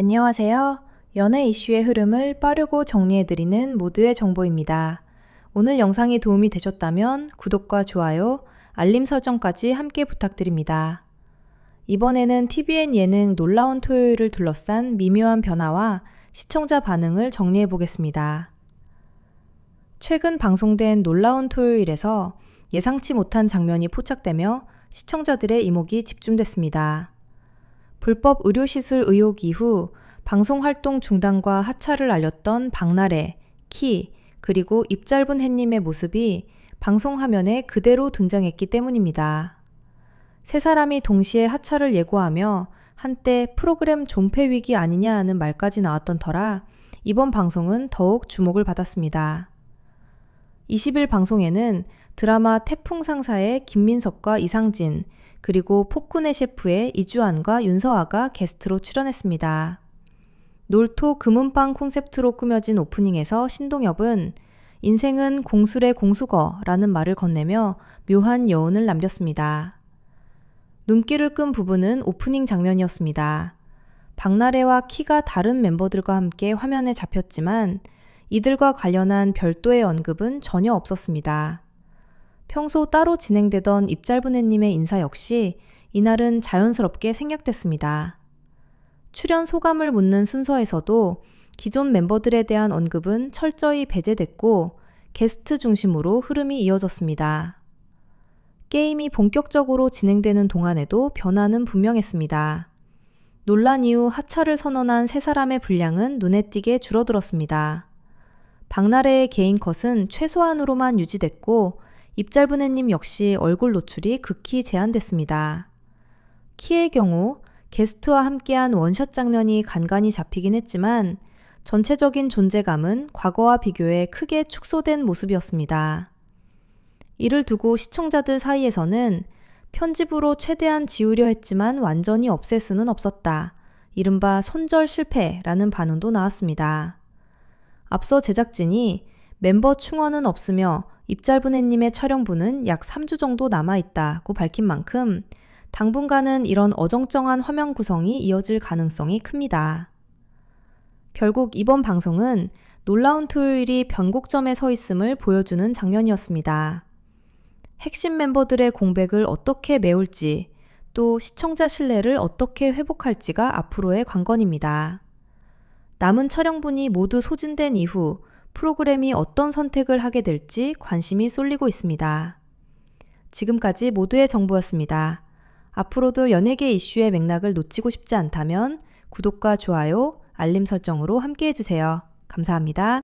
안녕하세요. 연애 이슈의 흐름을 빠르고 정리해드리는 모두의 정보입니다. 오늘 영상이 도움이 되셨다면 구독과 좋아요, 알림 설정까지 함께 부탁드립니다. 이번에는 TVN 예능 놀라운 토요일을 둘러싼 미묘한 변화와 시청자 반응을 정리해 보겠습니다. 최근 방송된 놀라운 토요일에서 예상치 못한 장면이 포착되며 시청자들의 이목이 집중됐습니다. 불법 의료시술 의혹 이후 방송 활동 중단과 하차를 알렸던 박나래, 키, 그리고 입 짧은 햇님의 모습이 방송 화면에 그대로 등장했기 때문입니다. 세 사람이 동시에 하차를 예고하며 한때 프로그램 존폐 위기 아니냐 하는 말까지 나왔던 터라 이번 방송은 더욱 주목을 받았습니다. 20일 방송에는 드라마 태풍 상사의 김민석과 이상진, 그리고 포크네 셰프의 이주환과 윤서아가 게스트로 출연했습니다. 놀토 금은빵 콘셉트로 꾸며진 오프닝에서 신동엽은 인생은 공술의 공수거라는 말을 건네며 묘한 여운을 남겼습니다. 눈길을 끈 부분은 오프닝 장면이었습니다. 박나래와 키가 다른 멤버들과 함께 화면에 잡혔지만 이들과 관련한 별도의 언급은 전혀 없었습니다. 평소 따로 진행되던 입짧은 애님의 인사 역시 이날은 자연스럽게 생략됐습니다. 출연 소감을 묻는 순서에서도 기존 멤버들에 대한 언급은 철저히 배제됐고 게스트 중심으로 흐름이 이어졌습니다. 게임이 본격적으로 진행되는 동안에도 변화는 분명했습니다. 논란 이후 하차를 선언한 세 사람의 분량은 눈에 띄게 줄어들었습니다. 박나래의 개인 컷은 최소한으로만 유지됐고 입짧은 애님 역시 얼굴 노출이 극히 제한됐습니다. 키의 경우 게스트와 함께한 원샷 장면이 간간히 잡히긴 했지만 전체적인 존재감은 과거와 비교해 크게 축소된 모습이었습니다. 이를 두고 시청자들 사이에서는 편집으로 최대한 지우려 했지만 완전히 없앨 수는 없었다. 이른바 손절 실패라는 반응도 나왔습니다. 앞서 제작진이 멤버 충원은 없으며 입짧은 애님의 촬영부는 약 3주 정도 남아있다고 밝힌 만큼 당분간은 이런 어정쩡한 화면 구성이 이어질 가능성이 큽니다. 결국 이번 방송은 놀라운 토요일이 변곡점에 서 있음을 보여주는 장면이었습니다. 핵심 멤버들의 공백을 어떻게 메울지, 또 시청자 신뢰를 어떻게 회복할지가 앞으로의 관건입니다. 남은 촬영분이 모두 소진된 이후 프로그램이 어떤 선택을 하게 될지 관심이 쏠리고 있습니다. 지금까지 모두의 정보였습니다. 앞으로도 연예계 이슈의 맥락을 놓치고 싶지 않다면 구독과 좋아요, 알림 설정으로 함께 해주세요. 감사합니다.